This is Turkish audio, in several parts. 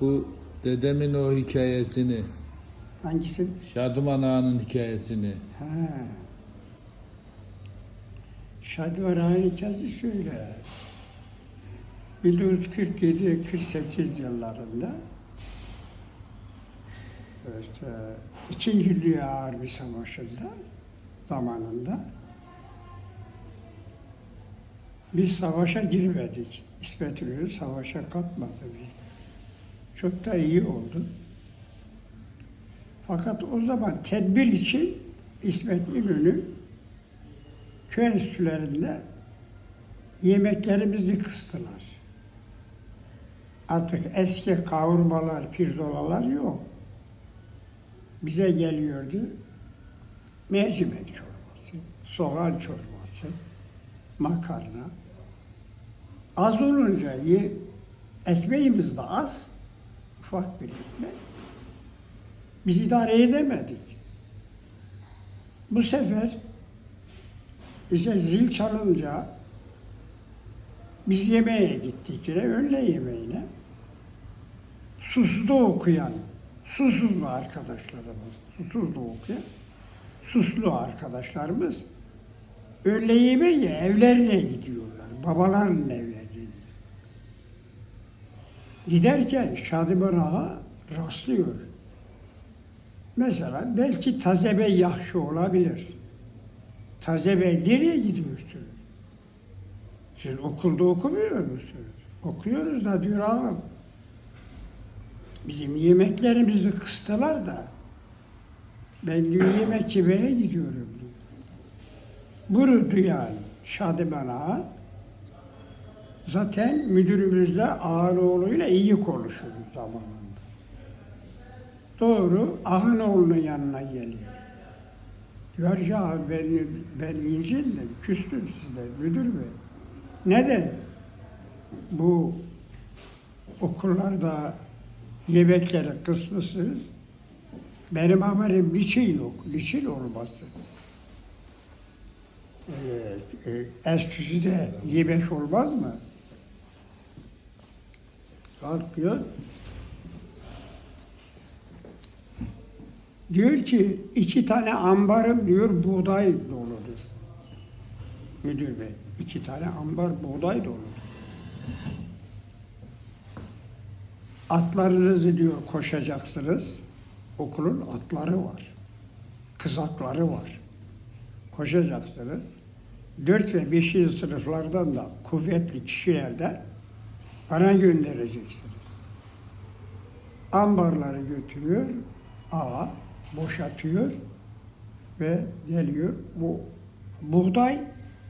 Bu dedemin o hikayesini, Hangisi? Şadıman Ağa'nın hikayesini. Ha. Şadvar Hanikası şöyle. 1947-48 yıllarında işte İkinci Dünya Harbi Savaşı'nda zamanında biz savaşa girmedik. İsmet İnönü savaşa katmadı bizi. Çok da iyi oldu. Fakat o zaman tedbir için İsmet İnönü köy enstitülerinde yemeklerimizi kıstılar. Artık eski kavurmalar, pirzolalar yok. Bize geliyordu mercimek çorbası, soğan çorbası, makarna. Az olunca ye, ekmeğimiz de az, ufak bir ekmek. Biz idare edemedik. Bu sefer işte zil çalınca biz yemeğe gittik yine öğle yemeğine. Suslu okuyan, susuzlu arkadaşlarımız, susuzlu okuyan, suslu arkadaşlarımız öğle yemeği evlerine gidiyorlar. Babaların evlerine. Giderken Şadıman Ağa rastlıyor. Mesela belki Taze Bey yaxşı olabilir. Taze Bey nereye gidiyorsunuz? Siz okulda okumuyor musunuz? Okuyoruz da diyor ağam. Bizim yemeklerimizi kıstılar da ben diyor yemek yemeye gidiyorum diyor. Bunu duyan Şadıman Ağa zaten müdürümüzle Ağaoğlu'yla iyi konuşuruz zamanında. Doğru Ağanoğlu'nun yanına geliyor. Diyor ya ben, ben incindim, küstüm size müdür bey. Neden? Bu okullarda yemekleri kısmışsınız. Benim haberim niçin yok, niçin olması? Ee, e, enstitüde yemek olmaz mı? Kalkıyor. Diyor ki iki tane ambarım diyor buğday doludur. Müdür bey iki tane ambar buğday doludur. Atlarınızı diyor koşacaksınız. Okulun atları var. Kızakları var. Koşacaksınız. Dört ve beşinci sınıflardan da kuvvetli kişilerden bana göndereceksiniz. Ambarları götürüyor, ağa boşatıyor ve geliyor. Bu buğday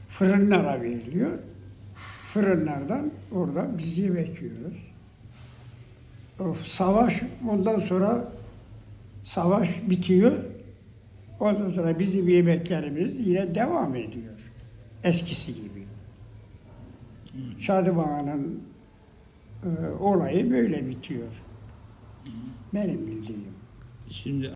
fırınlara veriliyor. Fırınlardan orada biz yemek yiyoruz. Of, savaş ondan sonra savaş bitiyor. Ondan sonra bizim yemeklerimiz yine devam ediyor. Eskisi gibi. Şadıman'ın e, olayı böyle bitiyor. Benim bildiğim. Şimdi